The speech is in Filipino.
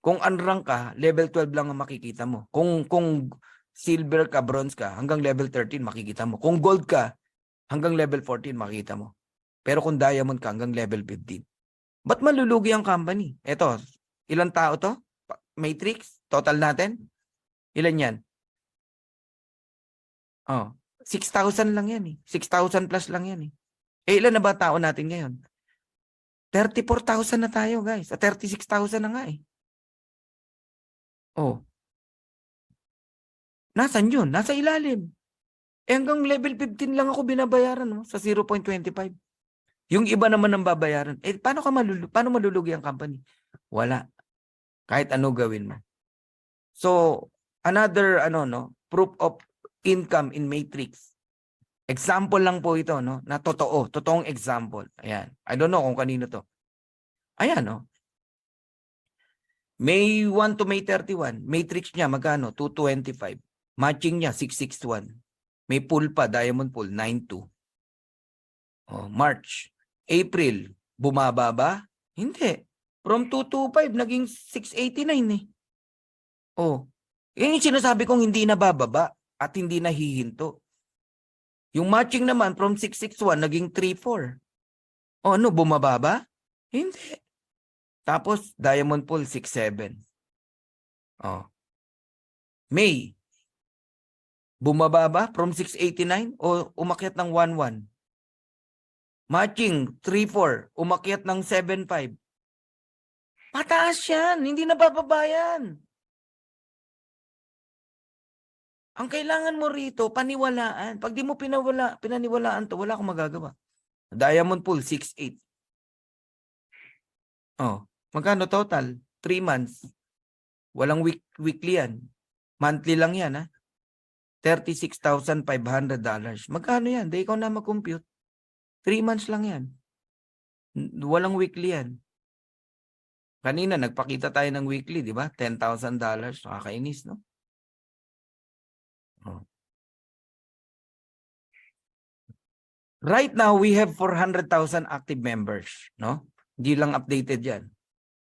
Kung unrank ka, level 12 lang ang makikita mo. Kung kung silver ka, bronze ka, hanggang level 13 makikita mo. Kung gold ka, hanggang level 14 makikita mo. Pero kung diamond ka, hanggang level 15. Ba't malulugi ang company? Eto, ilang tao to? Matrix? Total natin? Ilan yan? Oh, 6,000 lang yan eh. 6,000 plus lang yan eh. Eh, ilan na ba tao natin ngayon? 34,000 na tayo, guys. At 36,000 na nga eh. Oh. Nasaan yun? Nasa ilalim. Eh hanggang level 15 lang ako binabayaran no? sa 0.25. Yung iba naman ang babayaran. Eh paano ka malulu paano malulugi ang company? Wala. Kahit ano gawin mo. So, another ano no, proof of income in matrix. Example lang po ito no, na totoo, totoong example. Ayan. I don't know kung kanino to. Ayan no. May 1 to May 31. Matrix niya magkano? 225. Matching niya 661. May pool pa, diamond pool 92. Oh, March. April, bumaba ba? Hindi. From 225 naging 689 eh. Oh. Yan yung sinasabi kong hindi na bababa at hindi nahihinto. Yung matching naman from 661 naging 34. Oh, ano, bumaba ba? Hindi. Tapos Diamond Pool 67. Oh. May. Bumaba ba from 689 o umakyat ng 11? Matching 34, umakyat ng 75. Pataas yan, hindi na bababa yan. Ang kailangan mo rito, paniwalaan. Pag di mo pinawala, pinaniwalaan to, wala akong magagawa. Diamond Pool, 6'8". Oh, magkano total? 3 months. Walang week, weekly yan. Monthly lang yan, ha? $36,500. Magkano yan? Di ikaw na mag-compute. 3 months lang yan. Walang weekly yan. Kanina, nagpakita tayo ng weekly, di ba? $10,000. Nakakainis, no? Oh. Right now, we have 400,000 active members, no? Hindi lang updated yan.